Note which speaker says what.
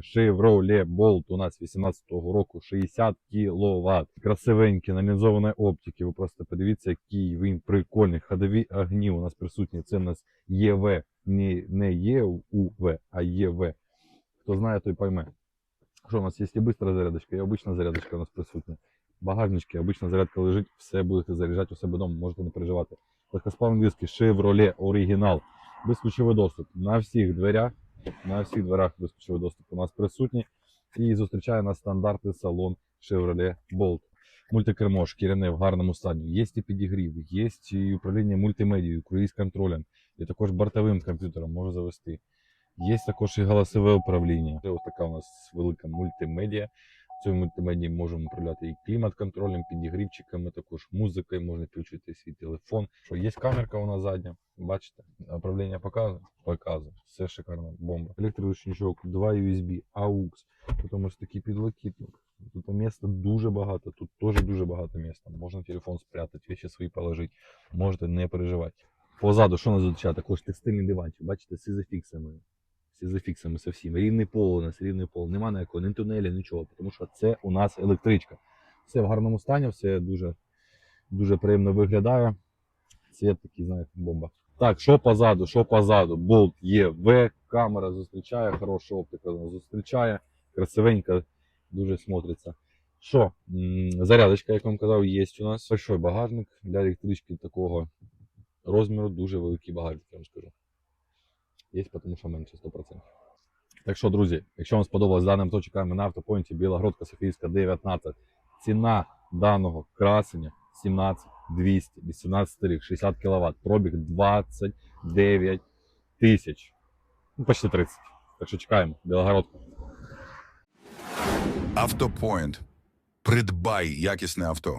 Speaker 1: Chevrolet Bolt у нас 18-го року 60 кВт. Красивенький, налінзованої оптики. Ви просто подивіться, який він прикольний. Ходові огні у нас присутні. Це у нас ЄВ, не, не ЄУВ, а ЄВ. Хто знає, той пойме. Що у нас є і бистра зарядочка, і обична зарядочка у нас присутня. Багажнички, обична зарядка лежить, все будете заряджати у себе вдома, можете не переживати. Легкосплавні диски Chevrolet Original. Безключовий доступ на всіх дверях, на всіх дверях безключовий доступ у нас присутній. І зустрічає нас стандартний салон Chevrolet Bolt. Мультикермо шкіряне в гарному стані. Є і підігрів, є і управління мультимедією, круїз контролем, і також бортовим комп'ютером може завести. Є також і голосове управління. Це Ось така у нас велика мультимедіа. Цьому мультимедії можемо управляти і клімат-контролем, підігрівчиками, також музикою, можна включити свій телефон. Що є камерка нас задня, бачите, управління показує, показує. Все шикарно, бомба. Електроручничок, 2 USB, AUX, потім ось такий підлокітник. Тут місця дуже багато, тут теж дуже багато місця. Можна телефон спрятати, вещи свої положити, можете не переживати. Позаду, що нас зустрічає? Також текстильний диванчик, бачите, з ізофіксами. З ізофіксами со всім. Рівний пол у нас, рівний пол. Нема ніякого, ні тунелі, нічого, тому що це у нас електричка. Все в гарному стані, все дуже, дуже приємно виглядає. Цвет такий, знаєте, бомба. Так, що позаду, що позаду? Болт є В, камера зустрічає, хороша оптика зустрічає, красивенько, дуже смотриться. Що, зарядочка, як вам казав, є у нас. Большой багажник для електрички такого розміру, дуже великий багажник, я вам скажу. Є, тому що менше 100%. Так що, друзі, якщо вам сподобалось дане авто, чекаємо на автопоінті Білогородка Софійська 19. Ціна даного красення 17 200, 18 рік, 60 кВт, пробіг 29 тисяч. Ну, почти 30. Так що чекаємо, Білогородка.
Speaker 2: Автопоінт. Придбай якісне авто.